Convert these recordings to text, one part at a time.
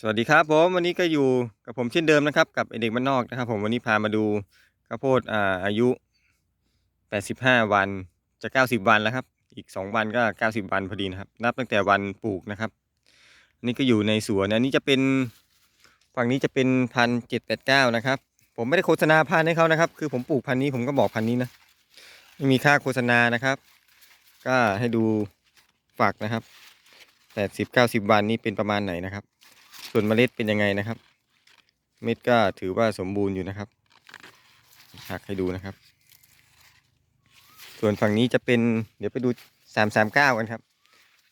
สวัสดีครับผมวันนี้ก็อยู่กับผมเช่นเดิมนะครับ กับเด็กบ้านนอกนะครับ ผมวันนี้พามาดูข้าวโพดอ่าอายุ 85 วันจะ 90 วันแล้วครับ อีก 2 วันก็ 90 วันพอดีนะครับ นับตั้งแต่วันปลูกนะครับอันนี้ก็อยู่ในสวนอันนี้จะเป็นฝั่งนี้จะเป็นพันเจ็ดแปดเก้านะครับ ผมไม่ได้โฆษณาพันให้เขานะครับ คือผมปลูกพันนี้ผมก็บอกพันนี้นะไม่มีค่าโฆษณานะครับ ก็ให้ดูฝักนะครับ80 90วันนี้เป็นประมาณไหนนะครับ ส่วนเมล็ดเป็นยังไงนะครับ เม็ดก็ถือว่าสมบูรณ์อยู่นะครับหักให้ดูนะครับ ส่วนฝั่งนี้จะเป็นเดี๋ยวไปดูสามสามเก้ากันครับ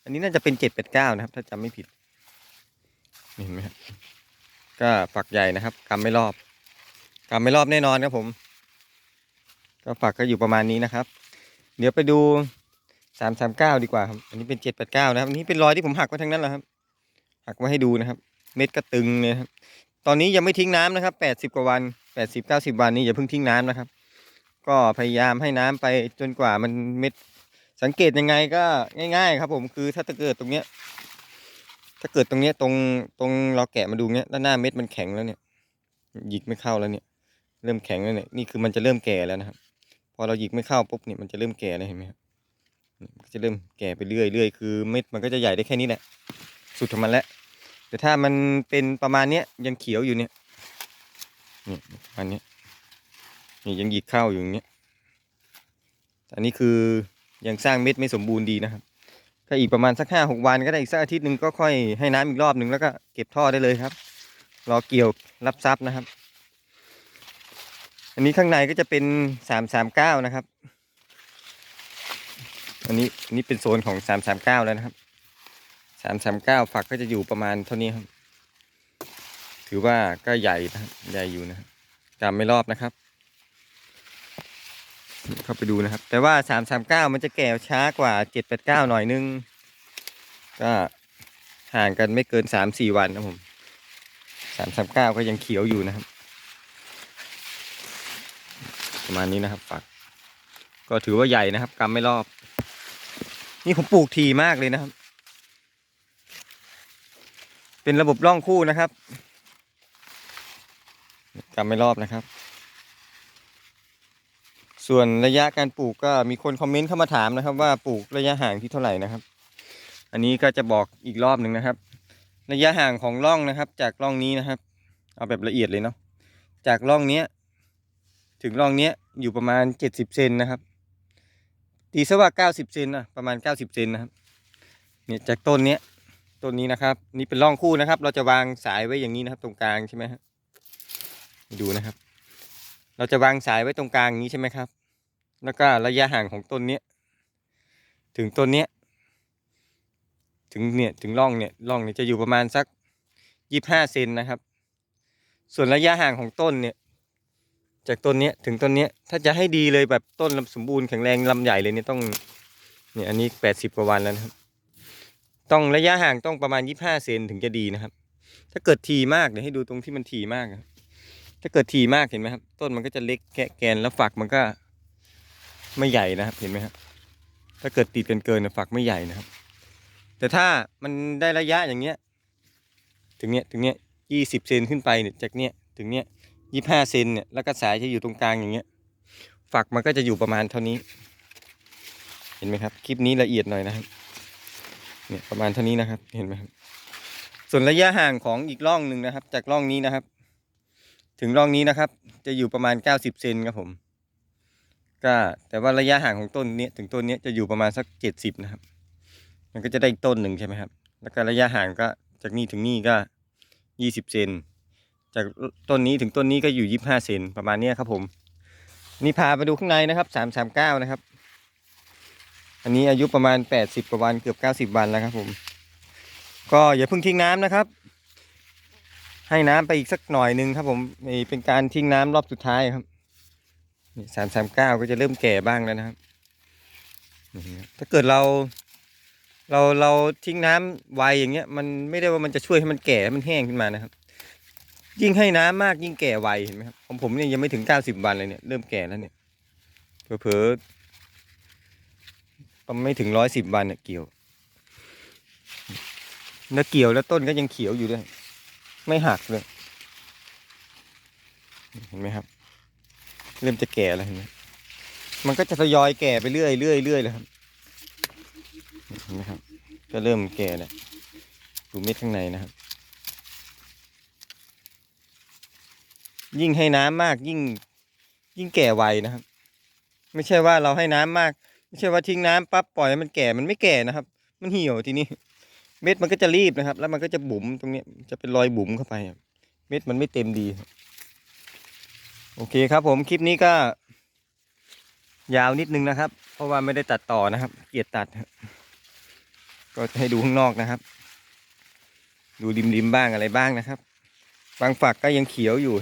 อันนี้น่าจะเป็นเจ็ดแปดเก้านะครับ ถ้าจำไม่ผิดเห็นไหมครับก็ฝักใหญ่นะครับกำไม่รอบกำไม่รอบแน่นอนครับผม ก็ฝักก็อยู่ประมาณนี้นะครับ เดี๋ยวไปดูสามสามเก้าดีกว่าครับ อันนี้เป็นเจ็ดแปดเก้านะครับ อันนี้เป็นรอยที่ผมหักไว้ทั้งนั้นแหละครับ หักไว้ให้ดูนะครับ เม็ดก็ตึงเลยครับตอนนี้ยังไม่ทิ้งน้ำนะครับแปดสิบกว่าวันแปดสิบเก้าสิบวันนี้อย่าเพิ่งทิ้งน้ำนะครับ ก็พยายามให้น้ำไปจนกว่ามันเม็ดสังเกตยังไงก็ง่าย ๆ ครับ ผมคือถ้าเกิดตรงเนี้ย ถ้าเกิดตรงเนี้ยตรงตรงเราแกะมาดูเนี้ยด้านหน้าเม็ดมันแข็งแล้วเนี่ยหยิกไม่เข้าแล้วเนี่ย เริ่มแข็งแล้วเนี่ยนี่คือมันจะเริ่มแก่แล้วนะครับ พอเราหยิกไม่เข้าปุ๊บเนี่ยมันจะเริ่มแก่แล้วเห็นไหมครับจะเริ่มแก่ไปเรื่อยเรื่อยคือเม็ดมันก็จะใหญ่ได้แค่นี้แหละสุดของมันแล้ว แต่ถ้ามันเป็นประมาณเนี้ยยังเขียวอยู่เนี่ยนี่ประมาณนี้นี่ยังหยิกเข้าอยู่อย่างเนี้ยอันนี้คือยังสร้างเม็ดไม่สมบูรณ์ดีนะครับก็อีกประมาณสักห้าหกวันก็ได้อีกสักอาทิตย์หนึ่งก็ค่อยให้น้ำอีกรอบหนึ่งแล้วก็เก็บท่อได้เลยครับ รอเกี่ยวรับซับนะครับ อันนี้ข้างในก็จะเป็นสามสามเก้านะครับ อันนี้อันนี้เป็นโซนของสามสามเก้าแล้วนะครับ สามสามเก้าฝักก็จะอยู่ประมาณเท่านี้ครับ ถือว่าก็ใหญ่นะใหญ่อยู่นะครับกำไม่รอบนะครับ เข้าไปดูนะครับ แต่ว่าสามสามเก้ามันจะแก่ช้ากว่าเจ็ดแปดเก้าหน่อยนึง ก็ห่างกันไม่เกินสามสี่วันนะผมสามสามเก้าก็ยังเขียวอยู่นะครับ ประมาณนี้นะครับฝัก ก็ถือว่าใหญ่นะครับกำไม่รอบ นี่ผมปลูกทีมากเลยนะครับ เป็นระบบร่องคู่นะครับกำไม่รอบนะครับ ส่วนระยะการปลูกก็มีคนคอมเมนต์เข้ามาถามนะครับ ว่าปลูกระยะห่างที่เท่าไหร่นะครับ อันนี้ก็จะบอกอีกรอบหนึ่งนะครับ ระยะห่างของร่องนะครับ จากร่องนี้นะครับ เอาแบบละเอียดเลยเนาะจากร่องเนี้ย ถึงร่องเนี้ยอยู่ประมาณเจ็ดสิบเซนนะครับตีซะว่าเก้าสิบเซนนะประมาณเก้าสิบเซนนะครับเนี่ยจากต้นเนี้ย ต้นนี้นะครับ นี่เป็นร่องคู่นะครับ เราจะวางสายไว้อย่างนี้นะครับ ตรงกลางใช่ไหมครับดูนะครับ เราจะวางสายไว้ตรงกลางอย่างนี้ใช่ไหมครับ แล้วก็ระยะห่างของต้นเนี้ยถึงต้นเนี้ยถึงเนี่ยถึงร่องเนี่ยร่องเนี่ยจะอยู่ประมาณสักยี่ห้าเซนนะครับ ส่วนระยะห่างของต้นเนี่ย จากต้นเนี้ยถึงต้นเนี้ยถ้าจะให้ดีเลยแบบต้นสมบูรณ์แข็งแรงลำใหญ่เลยเนี่ยต้องเนี่ยอันนี้แปดสิบกว่าวันแล้วนะครับ ต้องระยะห่างต้องประมาณยี่ห้าเซนถึงจะดีนะครับ ถ้าเกิดทีมากเดี๋ยวให้ดูตรงที่มันทีมากครับถ้าเกิดทีมากเห็นไหมครับ ต้นมันก็จะเล็กแกะแกนแล้วฝักมันก็ไม่ใหญ่นะครับ เห็นไหมครับถ้าเกิดติดกันเกินฝักไม่ใหญ่นะครับ แต่ถ้ามันได้ระยะอย่างเงี้ย ถึงเนี้ยถึงเนี้ยยี่สิบเซนขึ้นไปเนี่ยจากเนี้ยถึงเนี้ยยี่ห้าเซนเนี่ยแล้วก็สายจะอยู่ตรงกลางอย่างเงี้ย ฝักมันก็จะอยู่ประมาณเท่านี้ เห็นไหมครับ คลิปนี้ละเอียดหน่อยนะครับ เนี่ยประมาณเท่านี้นะครับ เห็นไหมครับ ส่วนระยะห่างของอีกร่องหนึ่งนะครับ จากร่องนี้นะครับ ถึงร่องนี้นะครับ จะอยู่ประมาณเก้าสิบเซนครับผม ก็แต่ว่าระยะห่างของต้นนี้ถึงต้นนี้จะอยู่ประมาณสักเจ็ดสิบนะครับ มันก็จะได้อีกต้นหนึ่งใช่ไหมครับ แล้วก็ระยะห่างก็จากนี่ถึงนี่ก็ยี่สิบเซนจากต้นนี้ถึงต้นนี้ก็อยู่ยี่ห้าเซนประมาณนี้ครับผม นี่พาไปดูข้างในนะครับสามสามเก้านะครับ อันนี้อายุประมาณแปดสิบกว่าวันเกือบเก้าสิบวันแล้วครับผม ก็อย่าเพิ่งทิ้งน้ำนะครับ ให้น้ำไปอีกสักหน่อยหนึงครับผมนี่เป็นการทิ้งน้ำรอบสุดท้ายครับนี่สามสามเก้าก็จะเริ่มแก่บ้างแล้วนะครับ ถ้าเกิดเรา เราเราทิ้งน้ำไวอย่างเงี้ย มันไม่ได้ว่ามันจะช่วยให้มันแก่มันแห้งขึ้นมานะครับ ยิ่งให้น้ำมากยิ่งแก่ไวเห็นไหมครับของผมเนี่ยยังไม่ถึงเก้าสิบวันเลยเนี่ยเริ่มแก่แล้วเนี่ยเผลอๆ ไม่ถึงร้อยสิบวันเนี่ยเกี่ยวแล้วเกี่ยวแล้วต้นก็ยังเขียวอยู่ด้วย ไม่หักเลยเห็นไหมครับ เริ่มจะแก่แล้วเห็นไหมมันก็จะทยอยแก่ไปเรื่อยเรื่อยเรื่อยเลยครับเห็นไหมครับ ก็เริ่มแก่แล้วดูเม็ดข้างในนะครับ ยิ่งให้น้ำมากยิ่งยิ่งแก่ไวนะครับ ไม่ใช่ว่าเราให้น้ำมาก ไม่ใช่ว่าทิ้งน้ำปั๊บปล่อยมันแก่มันไม่แก่นะครับ มันเหี่ยวทีนี้ เม็ดมันก็จะรีบนะครับ แล้วมันก็จะบุ๋มตรงนี้จะเป็นรอยบุ๋มเข้าไปเม็ดมันไม่เต็มดี โอเคครับผมคลิปนี้ก็ ยาวนิดนึงนะครับ เพราะว่าไม่ได้ตัดต่อนะครับ เกลียดตัด ก็จะให้ดูข้างนอกนะครับ ดูริมๆบ้างอะไรบ้างนะครับบางฝักก็ยังเขียวอยู่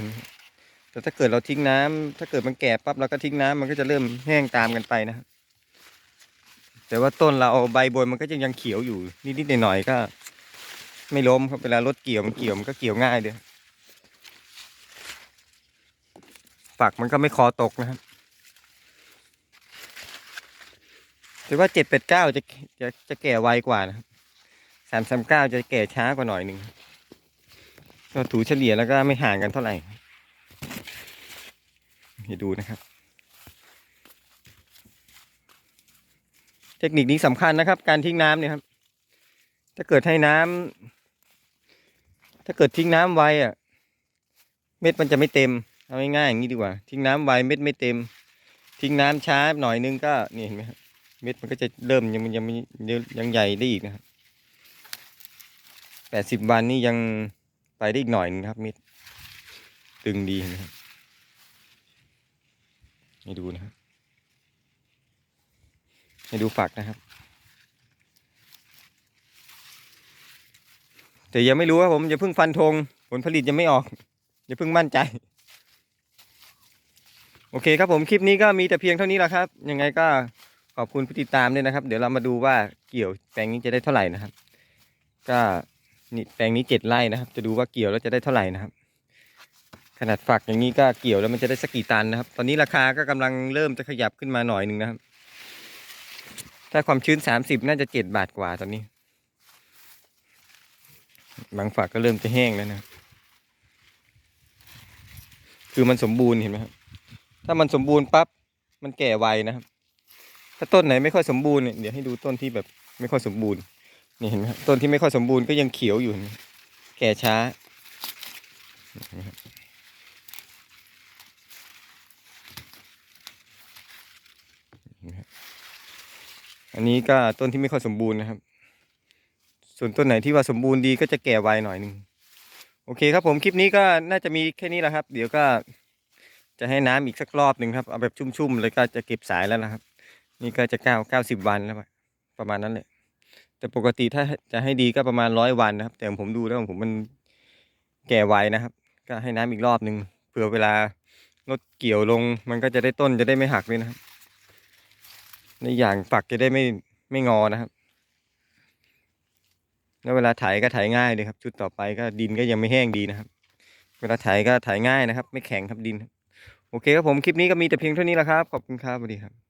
แต่ถ้าเกิดเราทิ้งน้ำถ้าเกิดมันแก่ปั๊บเราก็ทิ้งน้ำมันก็จะเริ่มแห้งตามกันไปนะครับ แต่ว่าต้นเราใบบนมันก็จะยังเขียวอยู่นิดๆหน่อยๆก็ ไม่ล้มครับเวลารถเกี่ยวมันเกี่ยวมันก็เกี่ยวง่ายเดียวฝักมันก็ไม่คอตกนะครับแต่ว่าเจ็ดแปดเก้าจะจะจะแก่ไวกว่านะสามสามเก้าจะแก่ช้ากว่าหน่อยหนึ่งก็ถูเฉลี่ยแล้วก็ไม่ห่างกันเท่าไหร่ให้ดูนะครับ เทคนิคนี้สำคัญนะครับ การทิ้งน้ำเนี่ยครับ ถ้าเกิดให้น้ำถ้าเกิดทิ้งน้ำไวอะ เม็ดมันจะไม่เต็มเอาง่ายๆอย่างนี้ดีกว่า ทิ้งน้ำไวเม็ดไม่เต็ม ทิ้งน้ำช้าหน่อยนึงก็นี่เห็นไหมครับเม็ดมันก็จะเริ่มยังยังยังยังใหญ่ได้อีกนะครับแปดสิบวันนี่ยังไปได้อีกหน่อยนึงครับ เม็ดตึงดีนไหมครับให้ดูนะครับ ให้ดูฝักนะครับ แต่ยังไม่รู้ครับผมอย่าเพิ่งฟันธงผลผลิตยังไม่ออกอย่าเพิ่งมั่นใจ โอเคครับผมคลิปนี้ก็มีแต่เพียงเท่านี้แหละครับ ยังไงก็ขอบคุณผู้ติดตามด้วยนะครับ เดี๋ยวเรามาดูว่าเกี่ยวแปลงนี้จะได้เท่าไหร่นะครับ ก็นี่แปลงนี้เจ็ดไร่นะครับ จะดูว่าเกี่ยวแล้วจะได้เท่าไหร่นะครับ ขนาดฝักอย่างนี้ก็เกี่ยวแล้วมันจะได้สักกี่ตันนะครับ ตอนนี้ราคาก็กำลังเริ่มจะขยับขึ้นมาหน่อยหนึ่งนะครับ ถ้าความชื้นสามสิบน่าจะเจ็ดบาทกว่าตอนนี้ บางฝักก็เริ่มจะแห้งแล้วนะ คือมันสมบูรณ์เห็นไหมครับ ถ้ามันสมบูรณ์ปั๊บมันแก่ไวนะครับ ถ้าต้นไหนไม่ค่อยสมบูรณ์เนี่ยเดี๋ยวให้ดูต้นที่แบบไม่ค่อยสมบูรณ์ นี่เห็นไหมต้นที่ไม่ค่อยสมบูรณ์ก็ยังเขียวอยู่ แก่ช้าเห็นไหมครับเห็นไหมครับ อันนี้ก็ต้นที่ไม่ค่อยสมบูรณ์นะครับ ส่วนต้นไหนที่ว่าสมบูรณ์ดีก็จะแก่ไวหน่อยหนึ่งโอเคครับผมคลิปนี้ก็น่าจะมีแค่นี้แหละครับ เดี๋ยวก็จะให้น้ำอีกสักรอบหนึ่งครับเอาแบบชุ่มๆเลยก็จะเก็บสายแล้วนะครับ นี่ก็จะเก้าเก้าสิบวันแล้วประมาณนั้นแหละแต่ปกติถ้าจะให้ดีก็ประมาณร้อยวันนะครับ แต่ผมดูแล้วผมมันแก่ไวนะครับ ก็ให้น้ำอีกรอบหนึ่งเผื่อเวลารถเกี่ยวลงมันก็จะได้ต้นจะได้ไม่หักเลยนะครับ ในอย่างฝักจะได้ไม่ไม่งอนะครับ แล้วเวลาไถก็ไถง่ายเลยครับ ชุดต่อไปก็ดินก็ยังไม่แห้งดีนะครับ เวลาไถก็ไถง่ายนะครับ ไม่แข็งครับดิน โอเคครับผมคลิปนี้ก็มีแต่เพียงเท่านี้แหละครับ ขอบคุณครับสวัสดีครับ